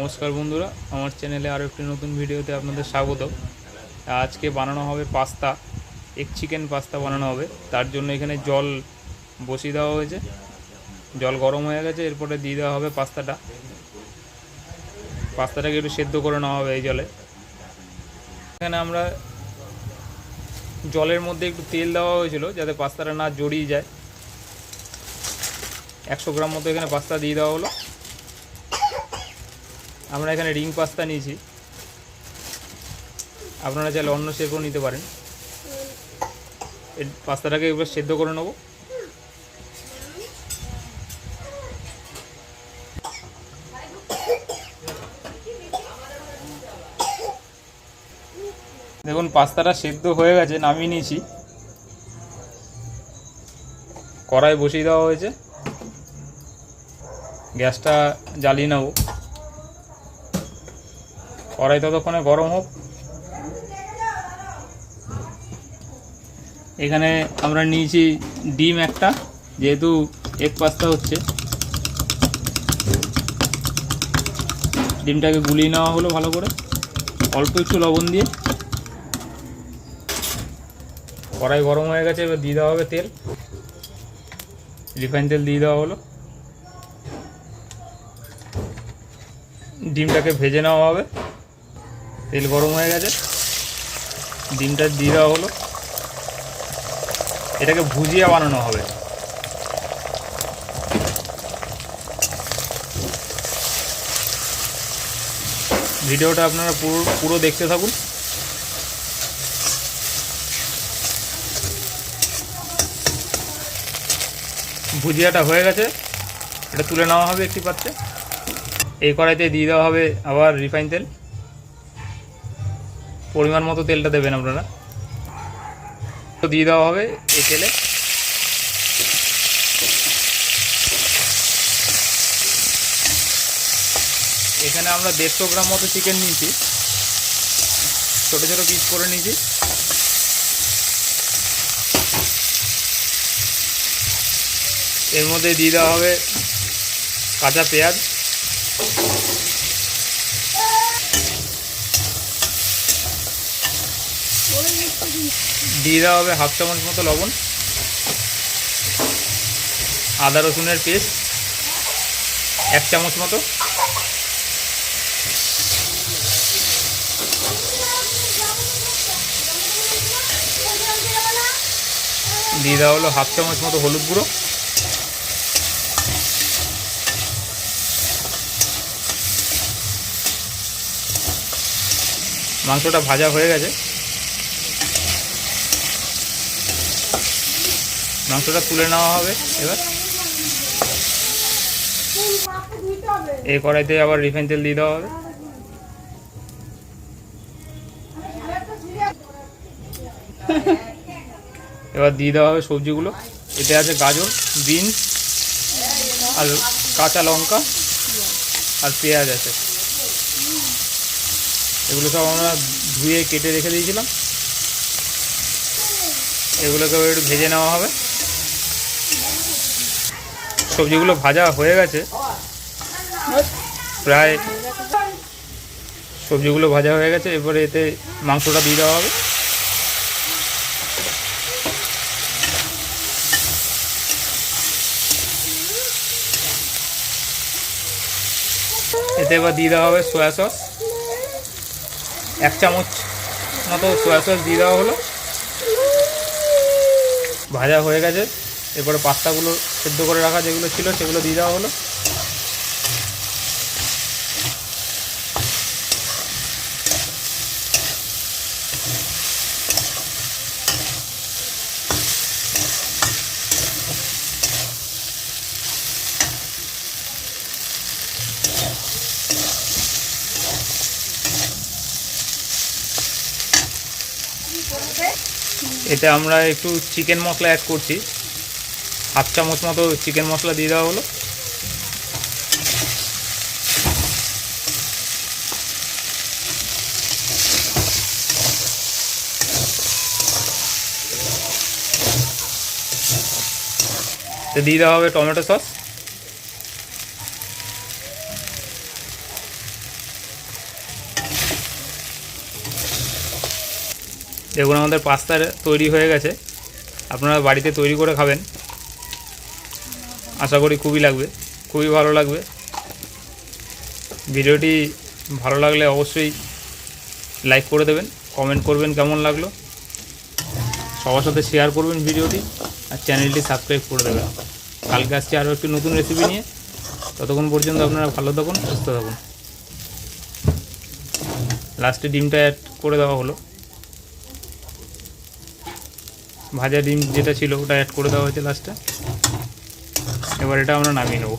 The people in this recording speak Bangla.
নমস্কার বন্ধুরা, আমার চ্যানেলে আরও একটি নতুন ভিডিওতে আপনাদের স্বাগত। আজকে বানানো হবে পাস্তা এক চিকেন পাস্তা বানানো হবে। তার জন্য এখানে জল বসিয়ে দেওয়া হয়েছে। জল গরম হয়ে গেছে, এরপরে দিয়ে দেওয়া হবে পাস্তাটা। পাস্তাটাকে একটু সেদ্ধ করে নেওয়া হবে এই জলে। এখানে আমরা জলের মধ্যে একটু তেল দেওয়া হয়েছিল, যাতে পাস্তাটা না জড়িয়ে যায়। একশো গ্রাম মতো এখানে পাস্তা দিয়ে দেওয়া হলো। আমরা এখানে রিং পাস্তা নিয়েছি। আপনারা চাইলে অন্য শেপও নিতে পারেন। পাস্তাটাকে এবার সেদ্ধ করে নেব। দেখুন, পাস্তাটা সেদ্ধ হয়ে গেছে, নামিয়ে নিয়েছি। কড়াই বসিয়ে দেওয়া হয়েছে। গ্যাসটা জ্বালিয়ে নেব। কড়াই ততক্ষণে গরম হোক। এখানে আমরা নিয়েছি ডিম একটা, যেহেতু এক পাস্তা হচ্ছে। ডিমটাকে গুলিয়ে নেওয়া হলো ভালো করে। অল্প একটু লবণ দিয়ে। কড়াই গরম হয়ে গেছে, এবার দিয়ে দেওয়া হবে তেল। রিফাইন তেল দিয়ে দেওয়া হলো। ডিমটাকে ভেজে নেওয়া হবে। তেল গরম হয়ে গেছে। ডিমটা দিয়ে দেওয়া হলো। এটাকে ভুজিয়া বানানো হবে। ভিডিওটা আপনারা পুরো পুরো দেখতে থাকুন। ভুজিয়াটা হয়ে গেছে। এটা তুলে নেওয়া হবে একটি পাত্রে। এই কড়াইতে দিয়ে দেওয়া হবে আবার রিফাইন তেল। পরিমাণ মতো তেলটা দেবেন আপনারা। তো দিয়ে দেওয়া হবে এই তেলে। এখানে আমরা দেড়শো গ্রাম মতো চিকেন নিয়েছি। ছোটো ছোটো পিস করে নিয়েছি। এর মধ্যে দিয়ে দেওয়া হবে কাঁচা পেঁয়াজ। দিয়ে দেওয়া হবে হাফ চামচ মতো লবণ, আদা রসুনের পেস্ট, এক চামচ মতো। দিয়ে দেওয়া হলো হাফ চামচ মতো হলুদ গুঁড়ো। মাংসটা ভাজা হয়ে গেছে। মাংসটা তুলে নেওয়া হবে এবার। এই কড়াইতে আবার রিফাইন তেল দিয়ে দেওয়া হবে। এবার দিয়ে দেওয়া হবে সবজিগুলো। এতে আছে গাজর, বিনস আর কাঁচা লঙ্কা আর পেঁয়াজ আছে। এগুলো সব আমরা ধুয়ে কেটে রেখে দিয়েছিলাম। এগুলোকে একটু ভেজে নেওয়া হবে। সবজিগুলো ভাজা হয়ে গেছে। প্রায় সবজিগুলো ভাজা হয়ে গেছে এবারে এতে মাংসটা দিয়ে দেওয়া হবে। এতে এবার দিয়ে দেওয়া হবে সয়া সস। এক চামচ মতো সয়া সস দিয়ে দেওয়া হলো। ভাজা হয়ে গেছে। এরপরে পাস্তাগুলো সেদ্ধ করে রাখা যেগুলো ছিল সেগুলো দিয়ে দেওয়া হলো। এতে আমরা একটু চিকেন মশলা অ্যাড করছি। হাফ চামচ মতো চিকেন মশলা দিয়ে দেওয়া হলো। তো দিয়ে দেওয়া হবে টমেটো সস। দেখুন আমাদের পাস্তা তৈরি হয়ে গেছে। আপনারা বাড়িতে তৈরি করে খাবেন। আশা করি খুবই লাগবে, খুবই ভালো লাগবে। ভিডিওটি ভালো লাগলে অবশ্যই লাইক করে দেবেন, কমেন্ট করবেন কেমন লাগল। সবার সাথে শেয়ার করবেন ভিডিওটি আর চ্যানেলটি সাবস্ক্রাইব করে দেবেন। কালকে আসছে আরও একটি নতুন রেসিপি নিয়ে। ততক্ষণ পর্যন্ত আপনারা ভালো থাকুন, সুস্থ থাকুন। লাস্টে ডিমটা অ্যাড করে দেওয়া হলো। ভাজা ডিম যেটা ছিল ওটা অ্যাড করে দেওয়া হয়েছে লাস্টে এবার এটা আমরা নামিয়ে নেব।